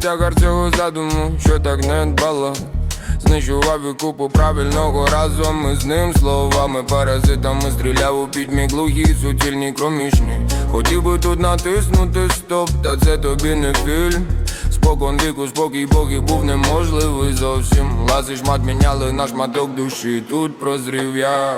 тягар цього задуму, що так не дбало. Знищував і купу правильного разом Ми з ним словами, паразитами стріляв у пітьмі глухі, суцільні кромішні. Хотів би тут натиснути стоп, та це тобі не фільм. Спокон віку, спокій богів був неможливий зовсім. Лази шмат міняли на шматок душі, тут прозрів я.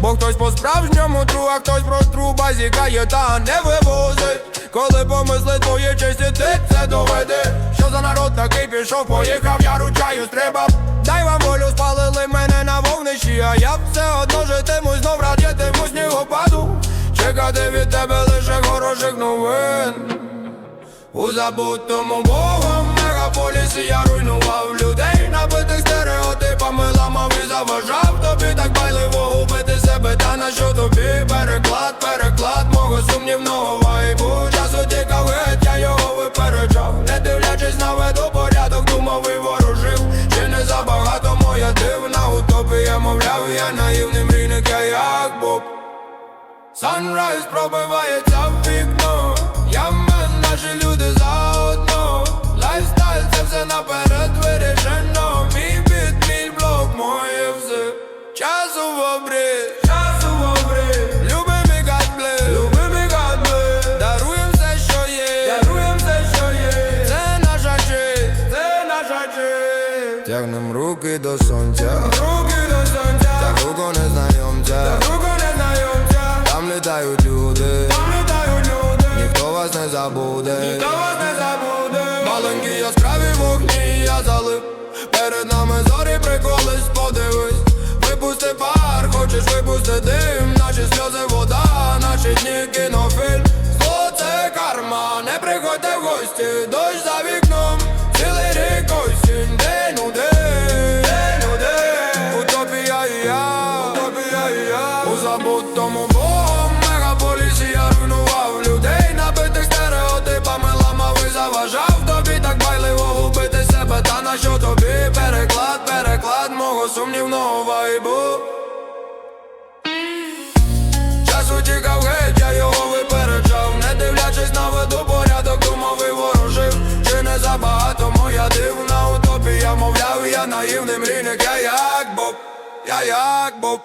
Бо хтось по-справжньому тру, а хтось про тру базікає та не вивозить Коли помисли твоє честі, ти це доведи Що за народ такий пішов, поїхав, я ручаюсь, треба. Дай вам волю, спалили мене на вогнищі А я все одно житиму, знов радітиму снігопаду Чекати від тебе лише хороших новин. У забутому богом мегаполісі я руйнував людей, набитих стереотипами ламав і заважав тобі так байливо губити себе, та на що тобі? Переклад, переклад мого сумнівного я наївний мрійник, я як Боб Санрайз пробивається в вікно Я мен, наші люди заодно Лайфстайл це все наперед вирішено Мій біт, мій блок, моє все в в наша честь Тягнем руки до сонця Руки до сонця Так руку незнайомця Так Там літають люди Там літають люди Ніхто вас не забуде Ніхто вас не забуде Маленькі яскраві вогні я залив Перед нами зорі приколись, подивись Випусти пар, хочеш випусти дим Наші сльози вода, наші дні кінофільм Зло це карма, не приходьте в гості Дощ за kayak, Bob.